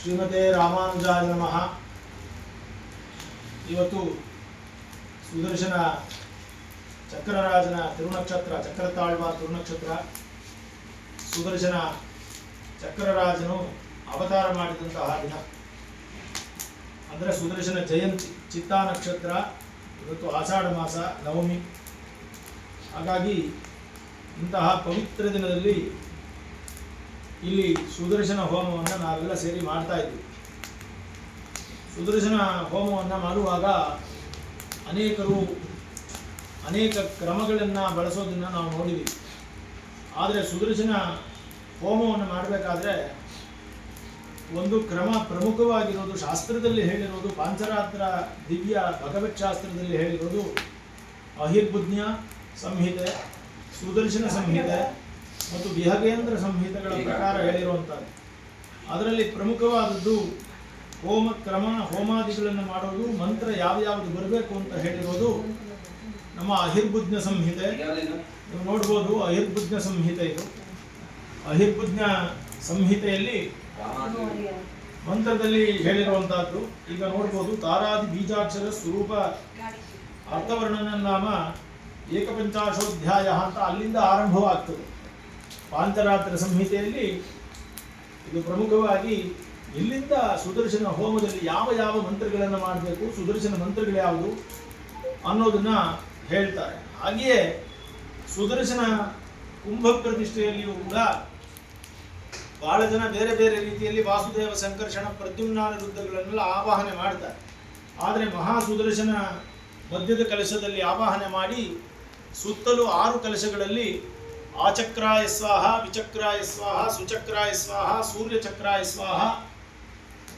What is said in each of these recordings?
ಶ್ರೀಮತೆ ರಾಮಾನುಜಾಯ ನಮಃ. ಇವತ್ತು ಸುದರ್ಶನ ಚಕ್ರರಾಜನ ತಿರುನಕ್ಷತ್ರ, ಚಕ್ರತಾಳ್ವ ತಿರುನಕ್ಷತ್ರ, ಸುದರ್ಶನ ಚಕ್ರರಾಜನು ಅವತಾರ ಮಾಡಿದಂತಹ ದಿನ. ಅಂದರೆ ಸುದರ್ಶನ ಜಯಂತಿ, ಚಿತ್ತಾ ನಕ್ಷತ್ರ, ಇವತ್ತು ಆಷಾಢ ಮಾಸ, ನವಮಿ. ಹಾಗಾಗಿ ಇಂತಹ ಪವಿತ್ರ ದಿನದಲ್ಲಿ ಇಲ್ಲಿ ಸುದರ್ಶನ ಹೋಮವನ್ನು ನಾವೆಲ್ಲ ಸೇರಿ ಮಾಡ್ತಾ ಇದ್ವಿ. ಸುದರ್ಶನ ಹೋಮವನ್ನು ಮಾಡುವಾಗ ಅನೇಕರು ಅನೇಕ ಕ್ರಮಗಳನ್ನು ಬಳಸೋದನ್ನು ನಾವು ನೋಡಿದ್ದೀವಿ ಆದರೆ ಸುದರ್ಶನ ಹೋಮವನ್ನು ಮಾಡಬೇಕಾದ್ರೆ ಒಂದು ಕ್ರಮ ಪ್ರಮುಖವಾಗಿರೋದು ಶಾಸ್ತ್ರದಲ್ಲಿ ಹೇಳಿರೋದು, ಪಾಂಚರಾತ್ರ ದಿವ್ಯ ಭಗವತ್ ಶಾಸ್ತ್ರದಲ್ಲಿ ಹೇಳಿರೋದು ಅಹಿರ್ಬುಜ್ಞ ಸಂಹಿತೆ, ಸುದರ್ಶನ ಸಂಹಿತೆ ಮತ್ತು ವಿಹಗೇಂದ್ರ ಸಂಹಿತೆಗಳ ಪ್ರಕಾರ ಹೇಳಿರುವಂಥದ್ದು. ಅದರಲ್ಲಿ ಪ್ರಮುಖವಾದದ್ದು ಹೋಮ ಕ್ರಮ ಹೋಮಾದಿಗಳನ್ನು ಮಾಡೋದು ಮಂತ್ರ ಯಾವ್ಯಾವುದು ಬರಬೇಕು ಅಂತ ಹೇಳಿರೋದು ನಮ್ಮ ಅಹಿರ್ಬುಜ್ಞ ಸಂಹಿತೆ. ನೀವು ನೋಡ್ಬೋದು ಅಹಿರ್ಬುಜ್ಞ ಸಂಹಿತೆ ಇದು. ಅಹಿರ್ಬುಜ್ಞ ಸಂಹಿತೆಯಲ್ಲಿ ಮಂತ್ರದಲ್ಲಿ ಹೇಳಿರುವಂತಹದ್ದು ಈಗ ನೋಡ್ಬೋದು ತಾರಾದಿ ಬೀಜಾಕ್ಷರ ಸ್ವರೂಪ ಅರ್ಥವರ್ಣನ ನಾಮ ಏಕಪಂಚಾಶೋಧ್ಯಾಯ ಅಂತ ಅಲ್ಲಿಂದ ಆರಂಭವಾಗ್ತದೆ. ಪಾಂಚರಾತ್ರ ಸಂಹಿತೆಯಲ್ಲಿ ಇದು ಪ್ರಮುಖವಾಗಿ ಎಲ್ಲಿಂದ ಸುದರ್ಶನ ಹೋಮದಲ್ಲಿ ಯಾವ ಯಾವ ಮಂತ್ರಗಳನ್ನು ಮಾಡಬೇಕು, ಸುದರ್ಶನ ಮಂತ್ರಗಳು ಯಾವುದು ಅನ್ನೋದನ್ನ ಹೇಳ್ತಾರೆ. ಹಾಗೆಯೇ ಸುದರ್ಶನ ಕುಂಭ ಪ್ರತಿಷ್ಠೆಯಲ್ಲಿಯೂ ಕೂಡ ಬಹಳ ಜನ ಬೇರೆ ಬೇರೆ ರೀತಿಯಲ್ಲಿ ವಾಸುದೇವ ಸಂಕರ್ಷಣ ಪ್ರದ್ಯುಮ್ನಾನ ರುದ್ರಗಳನ್ನೆಲ್ಲ ಆವಾಹನೆ ಮಾಡ್ತಾರೆ. ಆದರೆ ಮಹಾ ಸುದರ್ಶನ ಮಧ್ಯದ ಕಲಶದಲ್ಲಿ ಆವಾಹನೆ ಮಾಡಿ ಸುತ್ತಲೂ ಆರು ಕಲಶಗಳಲ್ಲಿ ಆಚಕ್ರಾಯ ಸ್ವಾಹ, ವಿಚಕ್ರಾಯ ಸ್ವಾಹ, ಸುಚಕ್ರಾಯ ಸ್ವಾಹ, ಸೂರ್ಯಚಕ್ರಾಯ ಸ್ವಾಹ,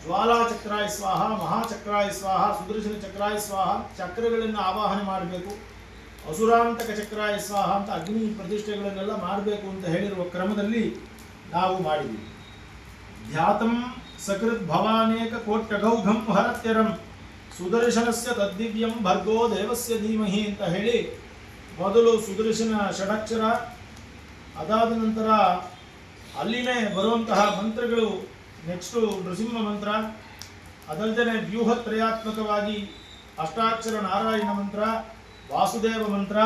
ಜ್ವಾಲಾಚಕ್ರಾಯ ಸ್ವಾಹ, ಮಹಾಚಕ್ರಾಯ ಸ್ವಾಹ ಸುದರ್ಶನ ಚಕ್ರಾಯ ಸ್ವಾಹ, ಚಕ್ರಗಳನ್ನು ಆವಾಹನೆ ಮಾಡಬೇಕು. ಅಸುರಾಂತಕ ಚಕ್ರಾಯ ಸ್ವಾಹ ಅಂತ ಅಗ್ನಿ ಪ್ರತಿಷ್ಠೆಗಳನ್ನೆಲ್ಲ ಮಾಡಬೇಕು ಅಂತ ಹೇಳಿರುವ ಕ್ರಮದಲ್ಲಿ ನಾವು ಮಾಡಿದ್ವಿ ಧ್ಯಾತಂ ಸಕೃತ್ ಭವಾನೇಕ ಕೋಟ್ಯಗೌಘಂ ಹರತ್ಯರಂ ಸುದರ್ಶನಸ್ಯ ತದ್ದಿವ್ಯಂ ಭರ್ಗೋ ದೇವಸ್ಯ ಧೀಮಹಿ ಅಂತ ಹೇಳಿ ಮೊದಲು ಸುದರ್ಶನ ಷಡಕ್ಷರ ಅದಾದ ನಂತರ ಅಲ್ಲಿನೇ ಬರುವಂತಹ ಮಂತ್ರಗಳು ನೆಕ್ಸ್ಟು ನೃಸಿಂಹ ಮಂತ್ರ ಅದಲ್ಲದೆ ವ್ಯೂಹತ್ರಯಾತ್ಮಕವಾಗಿ ಅಷ್ಟಾಕ್ಷರ ನಾರಾಯಣ ಮಂತ್ರ, ವಾಸುದೇವ ಮಂತ್ರ,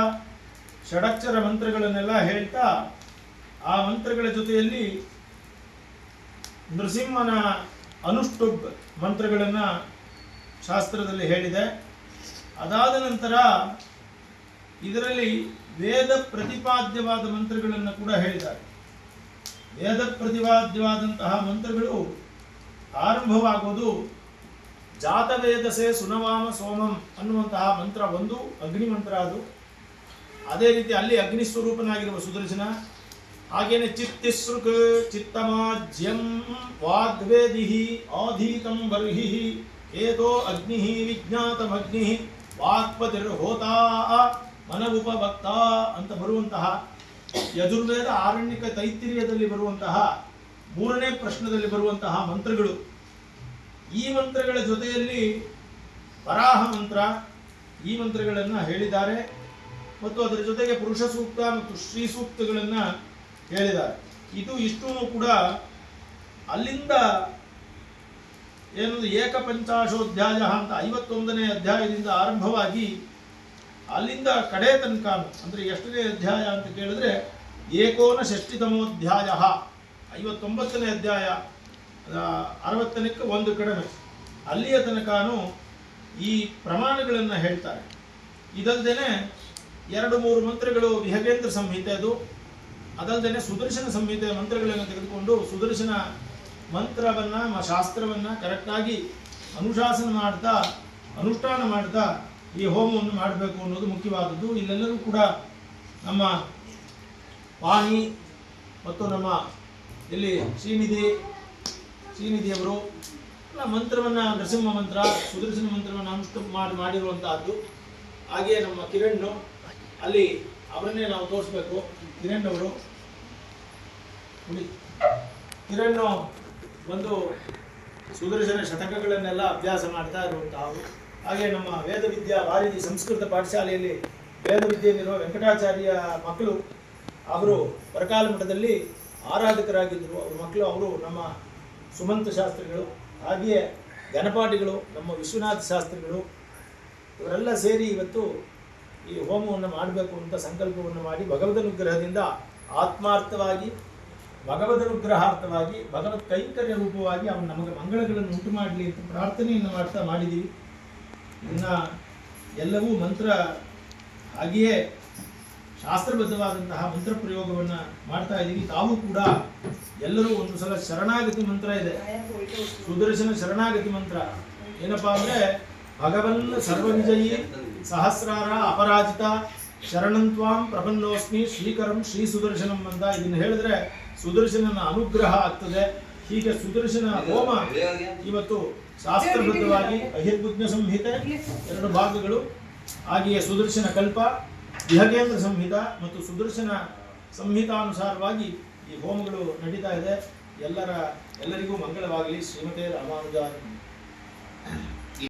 ಷಡಕ್ಷರ ಮಂತ್ರಗಳನ್ನೆಲ್ಲ ಹೇಳ್ತಾ ಆ ಮಂತ್ರಗಳ ಜೊತೆಯಲ್ಲಿ ನೃಸಿಂಹನ ಅನುಷ್ಠುಬ್ ಮಂತ್ರಗಳನ್ನು ಶಾಸ್ತ್ರದಲ್ಲಿ ಹೇಳಿದೆ. ಅದಾದ ನಂತರ ಇದರಲ್ಲಿ ವೇದ ಪ್ರತಿಪಾದ್ಯವಾದ ಮಂತ್ರಗಳನ್ನು ಕೂಡ ಹೇಳಿದ್ದಾರೆ. ವೇದ ಪ್ರತಿಪಾದ್ಯವಾದಂತಹ ಮಂತ್ರಗಳು ಆರಂಭವಾಗುವುದು ಜಾತವೇದಸೆ ಸುನವಾಮ ಸೋಮಂ ಅನ್ನುವಂತಹ ಮಂತ್ರ ಒಂದು, ಅಗ್ನಿ ಮಂತ್ರ ಅದು. ಅದೇ ರೀತಿ ಅಲ್ಲಿ ಅಗ್ನಿ ಸ್ವರೂಪನಾಗಿರುವ ಸುದರ್ಶನ. ಹಾಗೇನೆ ಚಿತ್ತಿಸೃಕ್ ಚಿತ್ತಮಾಜ್ಯಂ ವಾಗ್ವೇದಿ ಆಧೀತಂ ಬರ್ಹಿ ಏತೋ ಅಗ್ನಿ ವಿಜ್ಞಾತಮಗ್ನಿ ವಾಕ್ಪತಿರ್ಹೋತಾ ಮನವುಪಭಕ್ತ ಅಂತ ಬರುವಂತಹ ಯಜುರ್ವೇದ ಆರಣ್ಯಕ ತೈತಿರ್ಯದಲ್ಲಿ ಬರುವಂತಹ ಮೂರನೇ ಪ್ರಶ್ನದಲ್ಲಿ ಬರುವಂತಹ ಮಂತ್ರಗಳು. ಈ ಮಂತ್ರಗಳ ಜೊತೆಯಲ್ಲಿ ವರಾಹ ಮಂತ್ರ ಈ ಮಂತ್ರಗಳನ್ನು ಹೇಳಿದ್ದಾರೆ ಮತ್ತು ಅದರ ಜೊತೆಗೆ ಪುರುಷ ಸೂಕ್ತ ಮತ್ತು ಶ್ರೀ ಸೂಕ್ತಗಳನ್ನು ಹೇಳಿದ್ದಾರೆ. ಇದು ಇಷ್ಟು ಕೂಡ ಅಲ್ಲಿಂದ ಏನೊಂದು ಏಕಪಂಚಾಶೋಧ್ಯಾಯ ಅಂತ ಐವತ್ತೊಂದನೇ ಅಧ್ಯಾಯದಿಂದ ಆರಂಭವಾಗಿ ಅಲ್ಲಿಂದ ಕಡೆ ತನಕ ಅಂದರೆ ಎಷ್ಟನೇ ಅಧ್ಯಾಯ ಅಂತ ಕೇಳಿದ್ರೆ, ಏಕೋನ ಷಷ್ಟಿತಮೋಧ್ಯಾಯ ಐವತ್ತೊಂಬತ್ತನೇ ಅಧ್ಯಾಯ ಅರವತ್ತನಕ್ಕೆ ಒಂದು ಕಡಿಮೆ ಅಲ್ಲಿಯ ತನಕನೂ ಈ ಪ್ರಮಾಣಗಳನ್ನು ಹೇಳ್ತಾರೆ. ಇದಲ್ಲದೆ ಎರಡು ಮೂರು ಮಂತ್ರಗಳು ವಿಹಗೇಂದ್ರ ಸಂಹಿತೆ ಅದು. ಅದಲ್ಲದೆ ಸುದರ್ಶನ ಸಂಹಿತೆಯ ಮಂತ್ರಗಳನ್ನು ತೆಗೆದುಕೊಂಡು ಸುದರ್ಶನ ಮಂತ್ರವನ್ನು ಶಾಸ್ತ್ರವನ್ನು ಕರೆಕ್ಟಾಗಿ ಅನುಶಾಸನ ಮಾಡ್ತಾ, ಅನುಷ್ಠಾನ ಮಾಡ್ತಾ ಈ ಹೋಮವನ್ನು ಮಾಡಬೇಕು ಅನ್ನೋದು ಮುಖ್ಯವಾದದ್ದು. ಇಲ್ಲೆಲ್ಲರೂ ಕೂಡ ನಮ್ಮ ವಾಣಿ ಮತ್ತು ನಮ್ಮ ಇಲ್ಲಿ ಶ್ರೀನಿಧಿ ಶ್ರೀನಿಧಿಯವರು ಮಂತ್ರವನ್ನು, ನರಸಿಂಹ ಮಂತ್ರ, ಸುದರ್ಶನ ಮಂತ್ರವನ್ನು ಅನುಷ್ಠ ಮಾಡಿ ಮಾಡಿರುವಂತಹದ್ದು. ಹಾಗೆಯೇ ನಮ್ಮ ಕಿರಣ್ ಅಲ್ಲಿ ಅವರನ್ನೇ ನಾವು ತೋರಿಸ್ಬೇಕು. ಕಿರಣ್ ಅವರು. ಕಿರಣ್ ಬಂದು ಸುದರ್ಶನ ಶತಕಗಳನ್ನೆಲ್ಲ ಅಭ್ಯಾಸ ಮಾಡ್ತಾ ಇರುವಂತಹವು ಹಾಗೆ ನಮ್ಮ ವೇದವಿದ್ಯಾ ವಾರಿಧಿ ಸಂಸ್ಕೃತ ಪಾಠಶಾಲೆಯಲ್ಲಿ ವೇದವಿದ್ಯೆಯಲ್ಲಿರುವ ವೆಂಕಟಾಚಾರ್ಯ ಮಕ್ಕಳು, ಅವರು ಬರಕಾಲ ಮಠದಲ್ಲಿ ಆರಾಧಕರಾಗಿದ್ದರು. ಅವ್ರ ಮಕ್ಕಳು, ಅವರು ನಮ್ಮ ಸುಮಂತ ಶಾಸ್ತ್ರಿಗಳು, ಹಾಗೆಯೇ ಗಣಪಾಟಿಗಳು ನಮ್ಮ ವಿಶ್ವನಾಥ ಶಾಸ್ತ್ರಿಗಳು. ಇವರೆಲ್ಲ ಸೇರಿ ಇವತ್ತು ಈ ಹೋಮವನ್ನು ಮಾಡಬೇಕು ಅಂತ ಸಂಕಲ್ಪವನ್ನು ಮಾಡಿ ಭಗವದನುಗ್ರಹದಿಂದ ಆತ್ಮಾರ್ಥವಾಗಿ ಭಗವದನುಗ್ರಹಾರ್ಥವಾಗಿ ಭಗವತ್ ಕೈಂಕರ್ಯ ರೂಪವಾಗಿ ಅವನು ನಮಗೆ ಮಂಗಳಗಳನ್ನು ಉಂಟು ಮಾಡಲಿ ಅಂತ ಪ್ರಾರ್ಥನೆಯನ್ನು ಮಾಡ್ತಾ ಮಾಡಿದ್ದೀವಿ ಇನ್ನು ಎಲ್ಲವೂ ಮಂತ್ರ ಹಾಗೆಯೇ ಶಾಸ್ತ್ರಬದ್ಧವಾದಂತಹ ಮಂತ್ರ ಪ್ರಯೋಗವನ್ನು ಮಾಡ್ತಾ ಇದ್ದೀವಿ ತಾವು ಕೂಡ ಎಲ್ಲರೂ ಒಂದು ಸಲ ಶರಣಾಗತಿ ಮಂತ್ರ ಇದೆ. ಸುದರ್ಶನ ಶರಣಾಗತಿ ಮಂತ್ರ. ಏನಪ್ಪಾ ಅಂದರೆ ಭಗವನ್ ಸರ್ವವಿಜಯಿ ಸಹಸ್ರಾರ ಅಪರಾಜಿತ ಶರಣಂತ್ವಾಂ ಪ್ರಪನ್ನೋಸ್ಮಿ ಶ್ರೀಕರಂ ಶ್ರೀ ಸುದರ್ಶನಂ ಅಂತ ಇದನ್ನು ಹೇಳಿದ್ರೆ ಸುದರ್ಶನನ ಅನುಗ್ರಹ ಆಗ್ತದೆ. ಹೀಗೆ ಸುದರ್ಶನ ಹೋಮ ಇವತ್ತು ಶಾಸ್ತ್ರಬದ್ಧವಾಗಿ ಅಹಿರ್ಭುಜ್ಞ ಸಂಹಿತೆ, ಎರಡು ಭಾಗಗಳು, ಹಾಗೆಯೇ ಸುದರ್ಶನ ಕಲ್ಪ ಇಹಕೇಂದ್ರ ಸಂಹಿತ ಮತ್ತು ಸುದರ್ಶನ ಸಂಹಿತಾನುಸಾರವಾಗಿ ಈ ಹೋಮಗಳು ನಡೀತಾ ಇದೆ. ಎಲ್ಲರ, ಎಲ್ಲರಿಗೂ ಮಂಗಳವಾಗಲಿ. ಶ್ರೀಮತೆ ರಾಮಾನುಜ